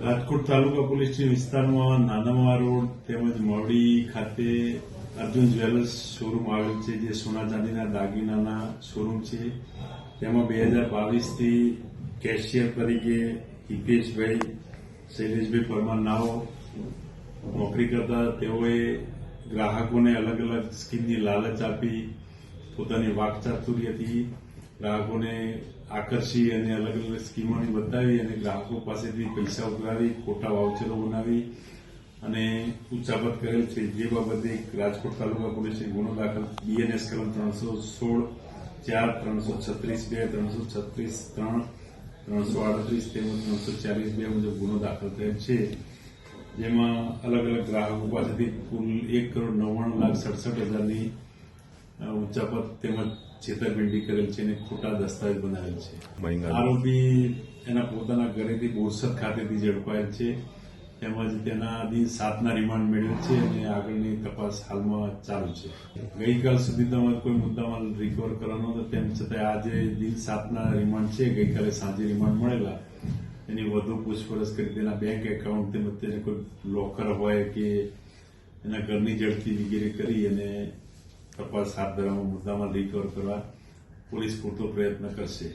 રાજકોટ તાલુકા પોલીસની વિસ્તારમાં નાનામા રોડ તેમજ મવડી ખાતે અર્જુન જ્વેલર્સ શોરૂમ આવેલ છે, જે સોના ચાંદીના દાગીનાના શોરૂમ છે. તેમાં બે હજાર બાવીસથી કેશિયર તરીકે હિતેશભાઈ, શૈલેષભાઈ પરમાર નાઓ નોકરી કરતા. તેઓએ ગ્રાહકોને અલગ અલગ સ્કીમની લાલચ આપી, પોતાની વાકચાતુર્યથી ગ્રાહકોને આકર્ષી અને અલગ અલગ સ્કીમોની બતાવી અને ગ્રાહકો પાસેથી પૈસા ઉઘરાવી, ખોટા વાઉચરો બનાવી અને ઉચ્ચાપત કરેલ છે. જે બાબતે રાજકોટ તાલુકા પોલીસે ગુનો દાખલ બીએનએસ કલમ ત્રણસો સોળ, ચાર ત્રણસો છત્રીસ બે, ત્રણસો છત્રીસ ત્રણ, ત્રણસો આડત્રીસ તેમજ ત્રણસો ચાલીસ બે મુજબ ગુનો દાખલ થયેલ છે. જેમાં અલગ અલગ ગ્રાહકો પાસેથી કુલ એક કરોડ નવ્વાણું લાખ સડસઠ હજારની અ, પર તેમજ છેતરપિંડી કરેલ છે અને ખોટા દસ્તાવેજ બનાવેલ છે. આરોપી એના પોતાના ઘરેથી બોરસદ ખાતેથી ઝડપાયેલ છે. તેમજ તેના દિન સાતના રિમાન્ડ મેળવેલ છે અને આગળની તપાસ હાલમાં ચાલુ છે. ગઈકાલ સુધી તમારે કોઈ મુદ્દામાં રિકવર કરવાનો હતો. તેમ છતાં આજે દિન સાતના રિમાન્ડ છે. ગઈકાલે સાંજે રિમાન્ડ મળેલા. એની વધુ પૂછપરછ કરી તેના બેંક એકાઉન્ટ તેમજ તેને કોઈ લોકર હોય કે એના ઘરની ઝડપી વગેરે કરી અને તપાસ હાથ ધરવામાં મુદ્દામાં રિકવર કરવા પોલીસ પૂરતો પ્રયત્ન કરશે.